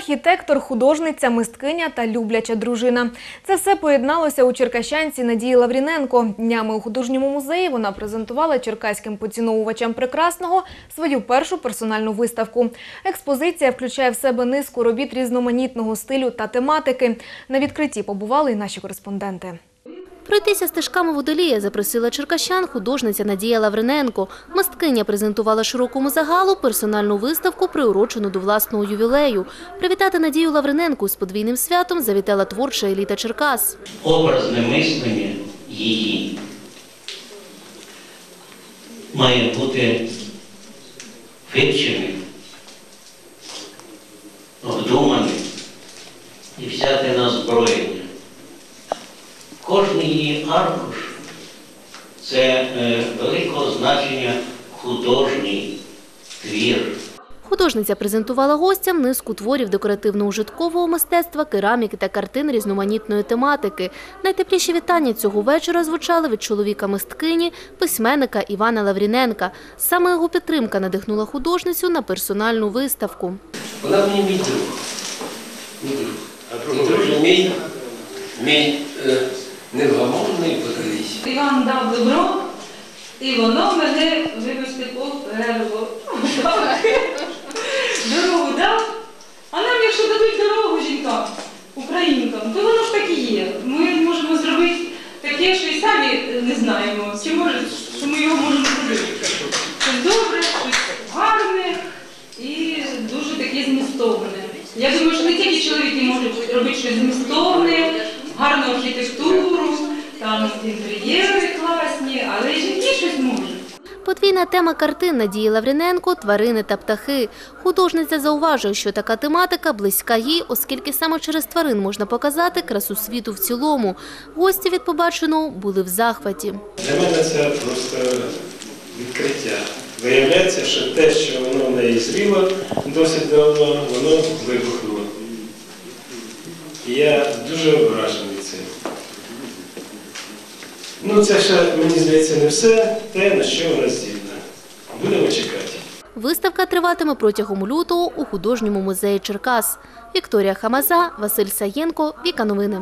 Архітектор, художниця, мисткиня та любляча дружина. Це все поєдналося у черкащанці Надії Лавріненко. Днями у художньому музеї вона презентувала черкаським поціновувачам прекрасного свою першу персональну виставку. Експозиція включає в себе низку робіт різноманітного стилю та тематики. На відкритті побували й наші кореспонденти. Пройтися стежками водолія запросила черкащан художниця Надія Лавриненко. Мисткиня презентувала широкому загалу персональну виставку, приурочену до власного ювілею. Привітати Надію Лавриненку з подвійним святом завітала творча еліта Черкас. образне мислення її має бути вивченим, обдуманим і взяти на зброєння. Кожний її аркуш це е, великого значення художній твір. Художниця презентувала гостям низку творів декоративно-ужиткового мистецтва, кераміки та картин різноманітної тематики. Найтепліші вітання цього вечора звучали від чоловіка мисткині, письменника Івана Лавріненка. Саме його підтримка надихнула художницю на персональну виставку. Вона мені мій друг. Мій друг. А друг мій, мій е, невгамовний водолій. Іван дав добро, і воно мене, вибачте, поперло. Дорогу дав, а нам, якщо дадуть дорогу жінкам, українкам, то воно ж так і є. Ми можемо зробити таке, що і самі не знаємо, чи може, що ми його можемо зробити. Щось добре, щось гарне і дуже таке змістовне. Я думаю, що не тільки чоловіки можуть робити щось змістовне, гарну архітектуру, там інтер'єри класні, але й жінки щось можуть. Подвійна тема картин Надії Лавріненко тварини та птахи. Художниця зауважує, що така тематика близька їй, оскільки саме через тварин можна показати красу світу в цілому. Гості від побаченого були в захваті. Для мене це просто відкриття. Виявляється, що те, що воно в неї зріло досить давно, воно вибухнуло. Я дуже вражений цим. Ну, це ще, мені здається, не все те, на що вона здібна. Будемо чекати. Виставка триватиме протягом лютого у художньому музеї Черкас. Вікторія Хамаза, Василь Саєнко, Віка Новини.